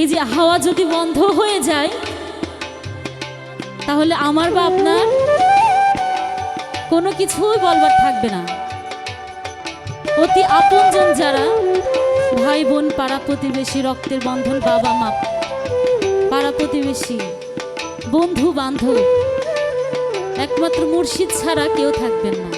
এই যে হাওয়া যদি বন্ধ হয়ে যায়, তাহলে আমার বা আপনার কোনো কিছুই বলবার থাকবে না। অতি আপনজন যারা ভাই বোন পাড়া প্রতিবেশী, রক্তের বন্ধন, বাবা, মা, পাড়া প্রতিবেশী বন্ধু বান্ধব একমাত্র মুর্শিদ ছাড়া কেউ থাকবেন না।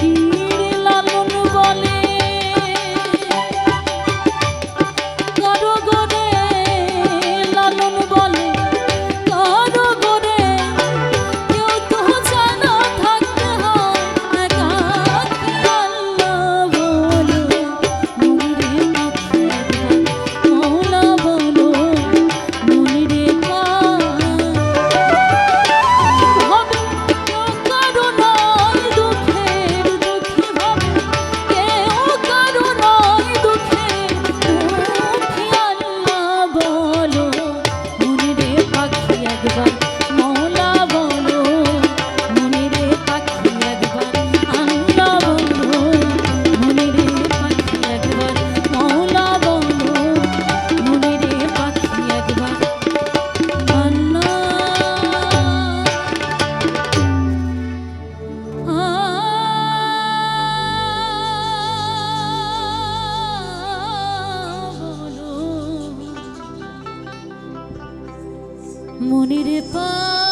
Mm-hmm. মনির পা